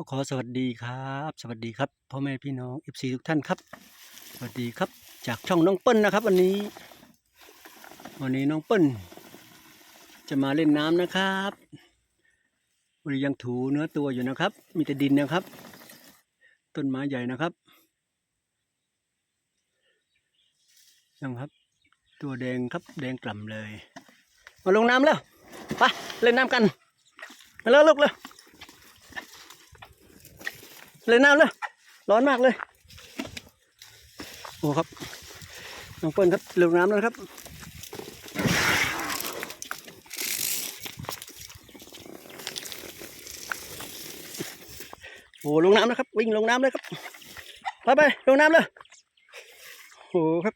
ก็ขอสวัสดีครับ สวัสดีครับพ่อแม่พี่น้องเอฟซีทุกท่านครับ สวัสดีครับ จากช่องน้องเปิ้ลนะครับ วันนี้ วันนี้น้องเปิ้ลจะมาเล่นน้ำนะครับวันนี้ยังถูเนื้อตัวอยู่นะครับ มีแต่ดินนะครับ ต้นไม้ใหญ่นะครับยังครับ ตัวแดงครับแดงกล่ำเลย มาลงน้ำแล้วไปเล่นน้ำกันมาแล้วลูกเลย เล่นน้ำเลยร้อนมากเลย โอ้ครับ น้องเปิ้ลครับลงน้ำแล้วครับ โอ้ลงน้ำนะครับ วิ่งลงน้ำเลยครับ ไปไปลงน้ำเลยโอ้ครับ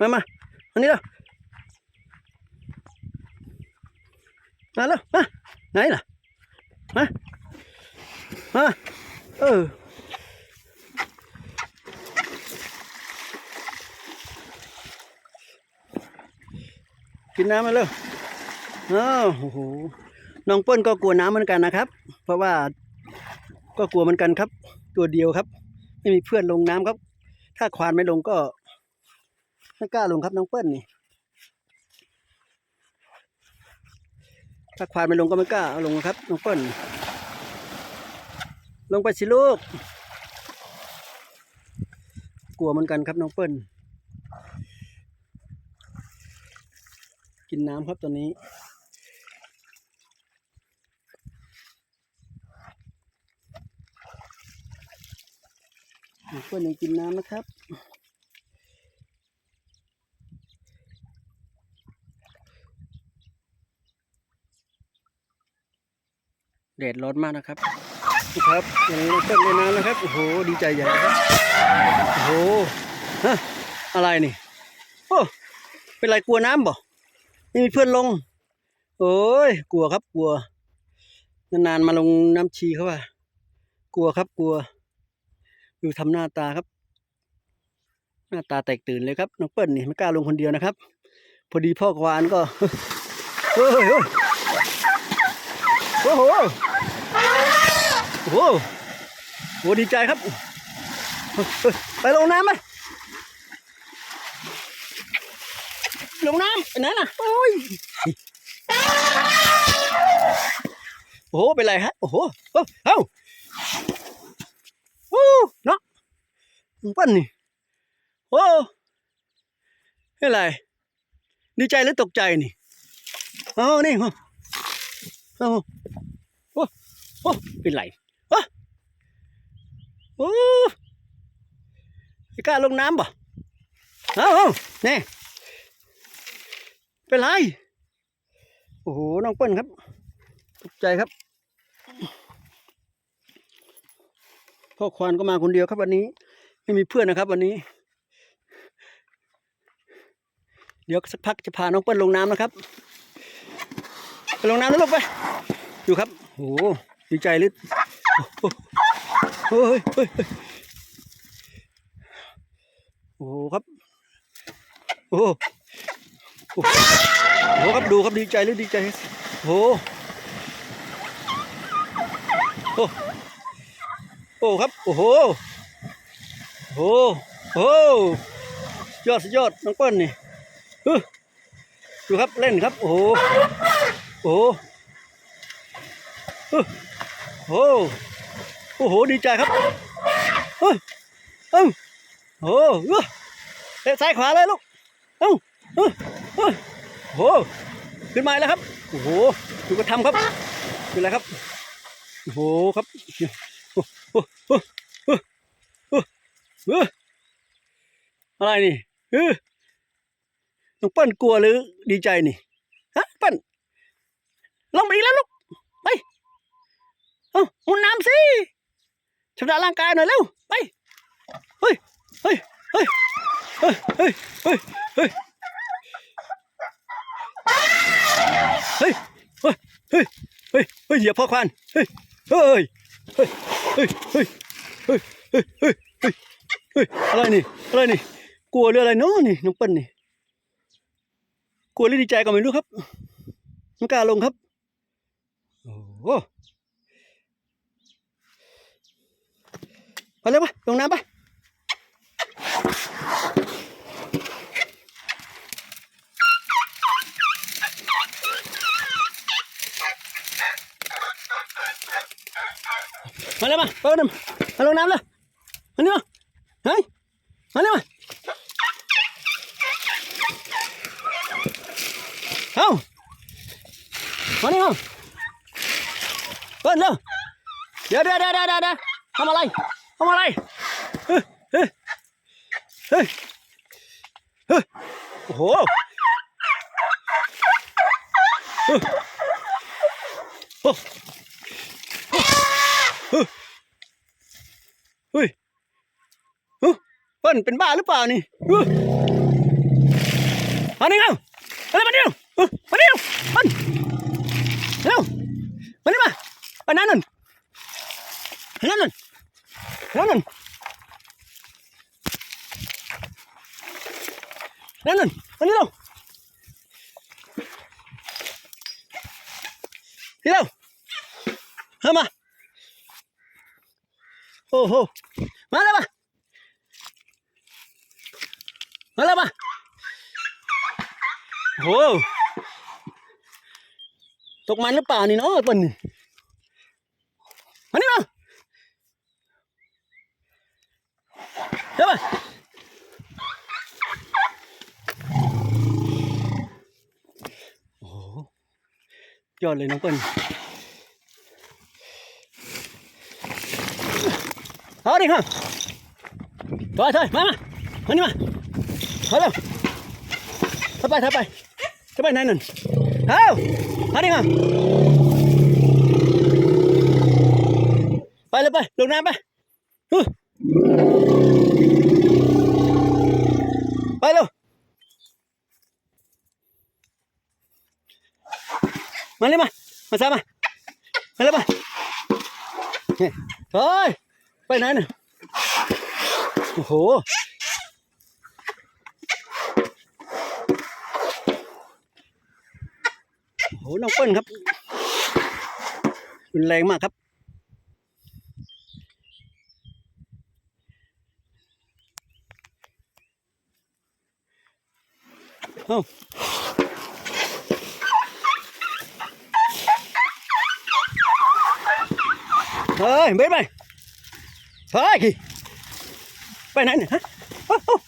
มามาอันนี้แล้วมาแล้วมาไหนล่ะมา มาเออกินน้ำมาเลยอ้าวโอ้โห น้องเปิ้ลก็กลัวน้ำเหมือนกันนะครับ เพราะว่าก็กลัวเหมือนกันครับ ตัวเดียวครับ ไม่มีเพื่อนลงน้ำครับ ถ้าควานไม่ลงก็ไม่กล้าลงครับน้องเปิ้ลนี่ ถ้าควานไม่ลงก็ไม่กล้าลงครับน้องเปิ้ล ลงไปสิลูก กลัวเหมือนกันครับน้องเปิ้ล กินน้ำครับตอนนี้ น้องเปิ้ลยังกินน้ำนะครับแดดร้อนมากนะครับ ครับอย่างนี้ต้นเลยน้ำนะครับ โอ้โห ดีใจใหญ่ครับ โอ้โห ฮะ อะไรนี่ โอ้ เป็นไรกลัวน้ำบ่ไม่มีเพื่อนลง โอ้ย กลัวครับ กลัว นานๆมาลงน้ำชีเขาว่ากลัวครับ กลัว ดูทำหน้าตาครับ หน้าตาแตกตื่นเลยครับ น้องเปิ้ลนี่ไม่กล้าลงคนเดียวนะครับ พอดีพ่อควานก็เฮ้ยเฮ้ยโอ้โห โอ้โหดีใจครับ ไปลงน้ำไหมลงน้ำไปไหนน่ะ โอ้ย โอ้โห เป็นไรฮะ โอ้โห เอ้าโอ้เนาะปั้นนี่ โอ้เป็นไร ดีใจหรือตกใจนี่เอ้นี่เอ้าเอ้าโอ้โอ้เป็นไร โอ้ไม่กล้าลงน้ำบ่เอาเอานี่เป็นไร โอ้โห น้องเปิ้ลครับตกใจครับ พ่อควานก็มาคนเดียวครับวันนี้ ไม่มีเพื่อนนะครับ วันนี้ เดี๋ยวสักพักจะพาน้องเปิ้ลลงน้ำนะครับ ไปลงน้ำนะลูกไป อยู่ครับ โอ้โห ดีใจหรือ เฮ้ยเฮ้ยเฮ้ยโอ้โหครับโอ้โหโอ้โหครับดูครับดีใจหรือดีใจโอ้โหโอ้โอ้ครับ โอ้โหโอ้โหยอดสุดยอดน้องเปิ้ลนี่ฮึดูครับเล่นครับ โอ้โหโอ้โหฮึโอ้ โอ้โห ดีใจครับเฮ้ยเอ้าโอ้โหเตะซ้ายขวาเลยลูก เอ้าเอ้าเอ้าโอ้ขึ้นมาแล้วครับ โอ้โหดูกระทำครับเป็นไรครับ โอ้โหครับโอ้โหโอ้โอ้โอ้อะไรนี่เออน้องปิ้ลกลัวหรือดีใจนี่ ฮะปิ้ลลงไปอีกแล้วลูก ไป เอ้ามุนน้ำสิ ชำระร่างกายหน่อยเร็วไปเฮ้ยเฮ้ยเฮ้ยเฮ้ยเฮ้ยเฮ้ยเฮ้ยเฮ้ยเฮ้ยเฮ้ยเฮ้ยเหยียบพ่อควานเฮ้ยเฮ้ยเฮ้ยเฮ้ยเฮ้ยเฮ้ยเฮ้ยเฮ้ยเฮ้ยอะไรนี่อะไรนี่กลัวหรืออะไรเนาะนี่น้องเปิ้ลนี่กลัวหรือดีใจก็ไม่รู้ครับไม่กาลงครับโอ้โหไป เร็วปะลงน้ำปะมาเร็วมาเปิดน้ำมาลงน้ำเลยมานี่มาเฮ้ยมาเร็วมาเอ้ามานี่มาเปิดเร็วเดี๋ยวเดี๋ยวเดี๋ยวเดี๋ยวเดี๋ยวทำอะไร ทำอะไรเฮ้ยเฮ้ยเฮ้ยเฮ้ยโอ้โหเฮ้ยโอ้เฮ้ยเฮ้ยเปิ้ลเป็นบ้าหรือเปล่านี่เฮ้ยมานี่เร็วมาเนี่มานี่เร็วเฮ้ยมานี่เร็วเปิ้ลเร็วมานี่มาไปนั่นนั่นนั่นนั่น นั่นนั่นนั่นนั่นมานี่เร็วนี่เร็วเข้ามาโอ้โหมาแล้วมามาแล้วมาโอ้โหตกมันหรือเปล่านี่เนาะเปิ้ลนี่มานี่มาเดี๋ยวมาโอ้โห ยอดเลยน้องเปิ้ลเอาดิครับถอยถอยมามามานี่มาถอยเร็วถอยไปถอยไปถอยไปไหนนั่นเอาเอาดิครับไปเลยไปลงน้ำไปฮึไปเร็ว มาเลยมา มาซามา มาเลยมาเนี่ยถอยไปไหนน่ะโอ้โห โอ้โห น้องเปิ้ลครับรุนแรงมากครับเอ้า thôi biết mày thôi kì bay nãy này hả oh, oh.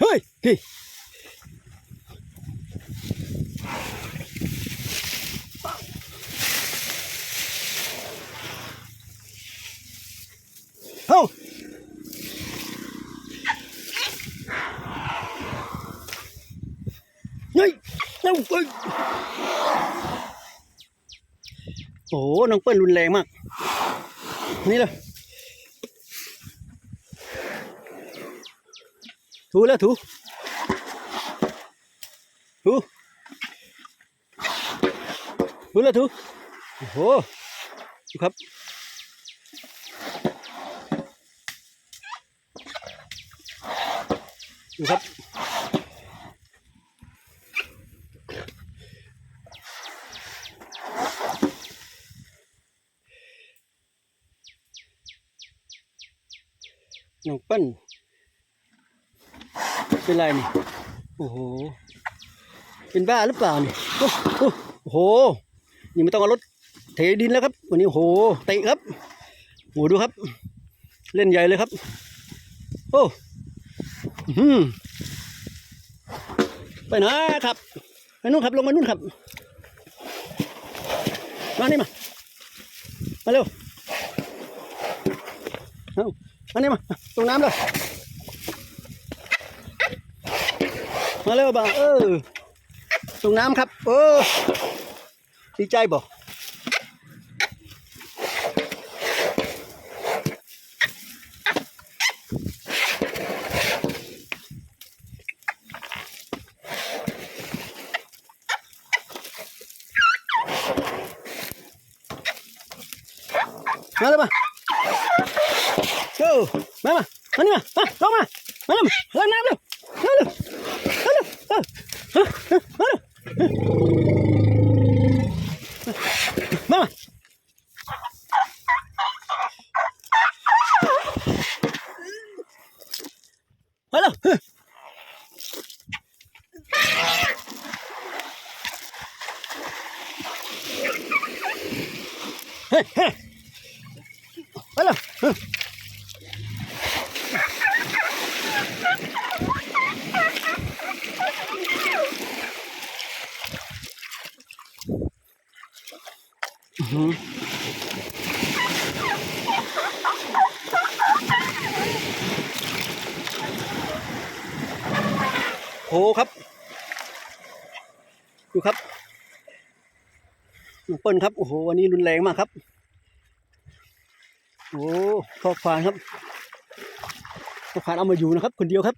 hơi kì không oh. เอ้าเอ้ยโอ้น้องเปิ้ลรุนแรงมาก นี่เลยถูแล้วถูถูถูแล้วถูโอ้โหดูครับดูครับ น้องเปิ้ลเป็นไรนี่ โอ้โห เป็นบ้าหรือเปล่านี่ โอ้โห นี่ไม่ต้องเอารถเทดินแล้วครับ วันนี้โอ้โหเตะครับโอ้ดูครับ เล่นใหญ่เลยครับ โอ้หือไปไหนครับไปนู่นครับ ลงมานู่นครับ มานี่มา มาเร็ว เอา มานี่มาตรงน้ำเลยมาเร็วบ่าเออตรงน้ำครับเออดีใจบ่มาเลยมา Go. Mama. Mani ma. Ma. Go ma. Mani ma. Go nam lu. Nam lu. Nam lu. Nam lu. Mama. Hello. Hey, hey. Hello. ลครับโอ้โหวันนี้รุนแรงมากครับโอ้ข้อควานครับข้อควานเอามาอยู่นะครับ คนเดียวครับ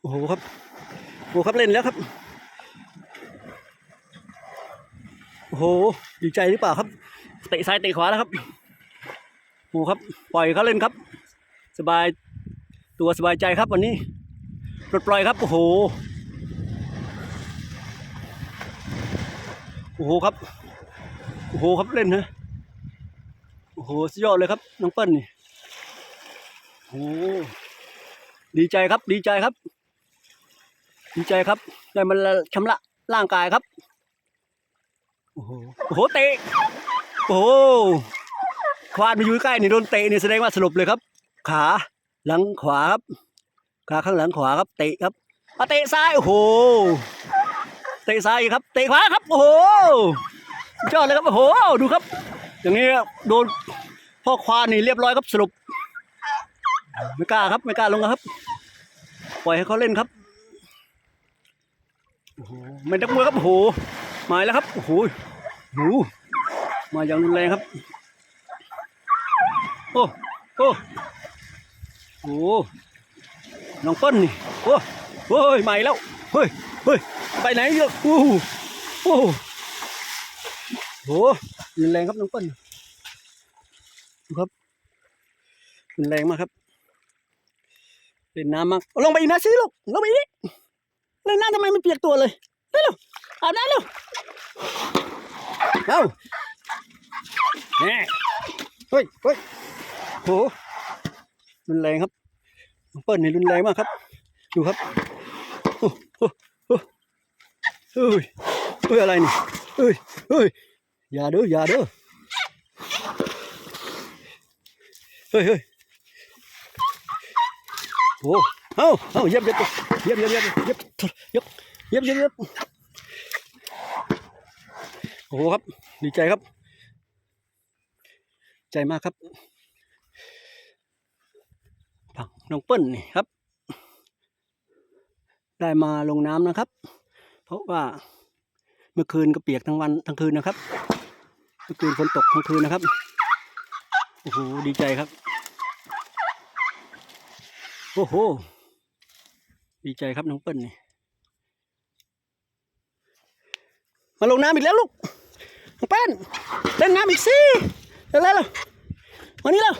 โอ้โหครับโอ้ครับเล่นแล้วครับโอ้โหดีใจหรือเปล่าครับเตะซ้ายเตะขวาแล้วครับโอ้ครับปล่อยเขาเล่นครับ สบายตัวสบายใจครับวันนี้ปลดปล่อยครับโอ้โห โอ้โหครับ โอ้โหครับเล่นนะโอ้โหสุดยอดเลยครับ น้องเปิ้ลนี่โอ้โหดีใจครับ ดีใจครับ ดีใจครับ ได้มันชำระร่างกายครับ โอ้โหโอ้โหเตะ โอ้โหควานมาอยู่ใกล้นี่โดนเตะนี่แสดงว่าสลบเลยครับ ขาหลังขวาครับ ขาข้างหลังขวาครับ เตะครับมาเตะซ้าย โอ้โห เตะซ้ายครับ เตะขวาครับ โอ้โหยอดเลยครับ โอ้โห ดูครับ อย่างนี้โดนพ่อควานนี่เรียบร้อยครับสรุป ไม่กล้าครับ ไม่กล้าลงครับ ปล่อยให้เขาเล่นครับโอ้โหไม่นักมวยครับ โอ้โห มาแล้วครับ โอ้โหโอ้โหมาอย่างรุนแรงครับ โอ้ โอ้โอ้น้องเปิ้ลนี่ โอ้โอ้ยใหม่แล้ว เฮ้ย เฮ้ย ไปไหนเยอะโอ้โหโอ้โหโอ้รุนแรงครับน้องเปิ้ลดูครับรุนแรงมากครับเล่นน้ำมากลงไปอีกนะสิลูกลงไปอีกเล่นน้ำทำไมไม่เปียกตัวเลยเร็วๆอาบน้ำเร็วเอ้าแน่เฮ้ยเฮ้ยโหรุนแรงครับน้องเปิ้ลนี่รุนแรงมากครับ ดูครับ เฮ้ยเฮ้ยอะไรนี่เฮ้ยเฮ้ยอย่าเด้ออย่าเด้อเฮ้ยเฮ้ยโอ้เอ้าเอ้าเย็บเย็บเย็บเย็บเย็บเย็บเย็บเย็บเย็บเย็บโอ้โหครับ ดีใจครับ ใจมากครับผักน้องเปิ้ลนี่ครับ ได้มาลงน้ำนะครับ เพราะว่าเมื่อคืนก็เปียกทั้งวันทั้งคืนนะครับ เมื่อคืนฝนตกทั้งคืนนะครับ โอ้โห ดีใจครับ โอ้โห ดีใจครับน้องเปิ้ลนี่ มาลงน้ำอีกแล้วลูก น้องแป้นเล่นน้ำอีกสิเร็วๆเร็วมานี่เร็ว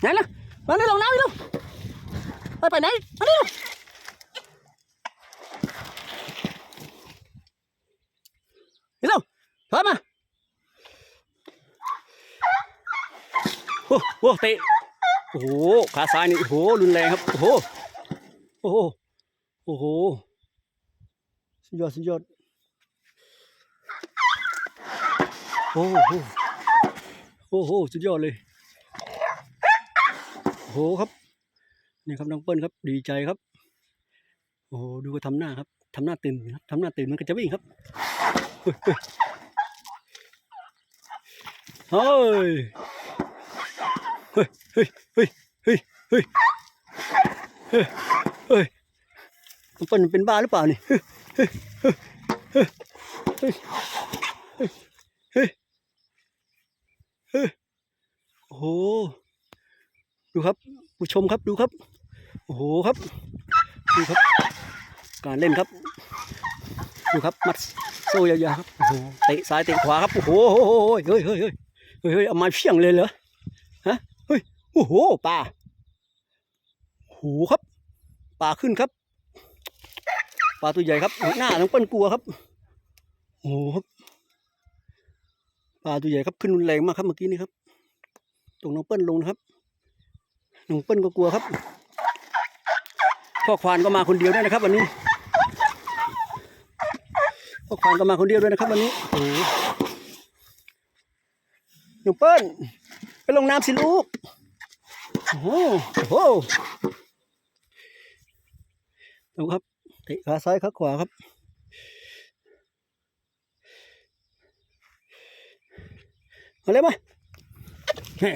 ไหนล่ะมานี่ลงน้ำอีกแล้วไปไปไหนมานี่เร็วนี่ เร็วถอยมาโอ้โหเตะโอ้โหขาซ้ายนี่โอ้โหรุนแรงครับโอ้โหโอ้โหโอ้โหสุดยอดสุดยอดโอ้โหโอ้โหสุดยอดเลยโอ้โหครับนี่ครับน้องเปิ้ลครับดีใจครับ โอ้โหดูก็ทำหน้าครับทำหน้าตื่นครับทำหน้าตื่นมันก็จะวิ่งครับ เฮ้ย เฮ้ย เฮ้ย เฮ้ย เฮ้ย เฮ้ย เฮ้ยมันป็นเป็นบ้าหรือเปล่านี่ เฮ้ย เฮ้ย เฮ้ย เฮ้ย เฮ้ย โอ้โห ดูครับ ผู้ชมครับ ดูครับ โอ้โหครับ ดูครับ การเล่นครับ ดูครับ มัดโซ่ยาวๆครับ โอ้โห เตะซ้ายเตะขวาครับ โอ้โห เฮ้ยเฮ้ยเฮ้ย เฮ้ยเอาไม้เพียงเลยเหรอฮะเฮ้ยโอ้โหปลาโหครับปลาขึ้นครับปลาตัวใหญ่ครับหน้าน้องเปิ้ลกลัวครับโอ้โหครับปลาตัวใหญ่ครับขึ้นรุนแรงมากครับเมื่อกี้นี้ครับ ตรงน้องเปิ้ลลงนะครับน้องเปิ้ลก็กลัวครับพ่อควานก็มาคนเดียวด้วยนะครับ วันนี้พ่อควานก็มาคนเดียวด้วยนะครับ วันนี้โอ้ หน้องเปิ้ลไปลงน้ำสิลูก โอ้โหโอ้ดูครับเตะขาซ้ายขาขวาครับ มาเลยมาเฮ้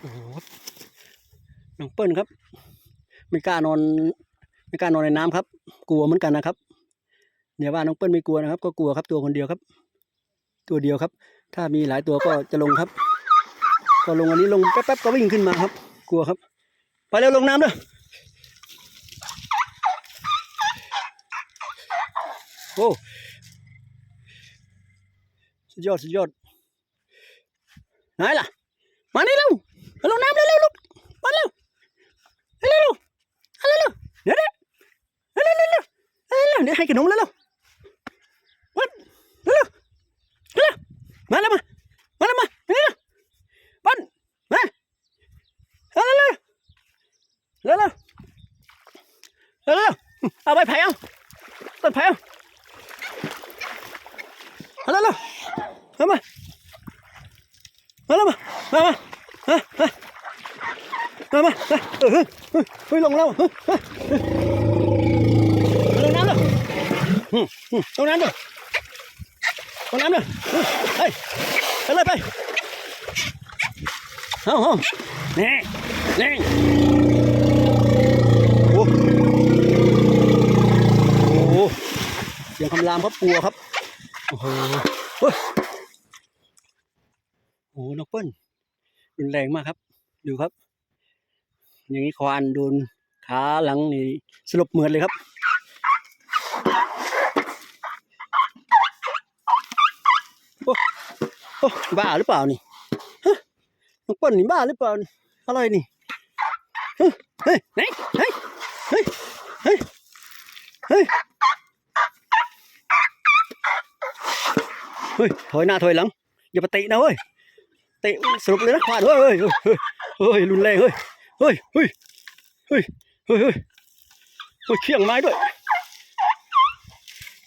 โอ้โหน้องเปิ้ลครับ ไม่กล้านอน ไม่กล้านอนในน้ำครับ กลัวเหมือนกันนะครับ เนี่ยว่าน้องเปิ้ลไม่กลัวนะครับ ก็กลัวครับตัวคนเดียวครับ ตัวเดียวครับ ถ้ามีหลายตัวก็จะลงครับ ก็ลงอันนี้ลงแป๊บๆก็วิ่งขึ้นมาครับ กลัวครับ ไปเร็วลงน้ำเลยโอ้สุดยอดสุดยอดไหนล่ะ มานี่เร็วมาลงน้ำเร็วเร็วลูกมาเร็วเร็วเร็วเร็วเร็วเร็วเดี๋ยวเดี๋ยวเร็วเร็วเร็วเร็วเร็วเร็วเดี๋ยวให้ขนมเร็วเร็ว వెళ్ళమ్మా వెళ్ళమ్మా పన్ lên lên lên lên à. Bay phải không? Lên phải không? Lên lên lên mà lên mà lên mà lên mà lên mà ui lồng lâu lồng nắm rồi lồng nắm rồi lồng nắm rồi เอาเอานี่นี่โอ้โหเสียงคำรามครับปัวครับ โอ้โหโอ้โหนกเปิ้ลรุนแรงมากครับ ดูครับ อย่างนี้ควานโดนขาหลังนี่สลบเหมือนเลยครับโอ้โอ้บ้าหรือเปล่านี่ นกเปิ้ลนี่บ้าหรือเปล่านี่อะไรนี่เฮ้ยเฮ้ยเฮ้ยเฮ้ยเฮ้ยเฮ้ยเฮ้ยเฮ้ยถอยหน้าถอยหลังอย่าไปเตะนะเว้ยเตะสรุปเลยนะควานเฮ้ยเฮ้ยเฮ้ยเฮ้ยเฮ้ยรุนแรงเฮ้ยเฮ้ยเฮ้ยเฮ้ยเฮ้ยเฮ้ยเฮ้ยเขี่ยงไม้ด้วย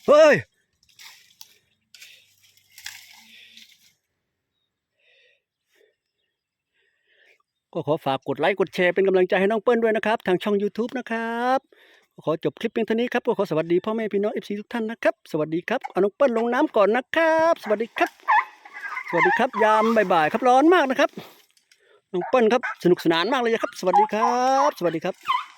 เฮ้ย ก็ขอฝากกดไลค์กดแชร์เป็นกำลังใจให้น้องเปิ้ลด้วยนะครับ ทางช่อง YouTube นะครับก็ขอจบคลิปเพียงเท่านี้ครับก็ขอสวัสดีพ่อแม่พี่น้องเอฟซีทุกท่านนะครับ สวัสดีครับเอาน้องเปิ้ลลงน้ำก่อนนะครับ สวัสดีครับ สวัสดีครับยามบ่ายๆครับร้อนมากนะครับน้องเปิ้ลครับสนุกสนานมากเลยครับ สวัสดีครับ สวัสดีครับ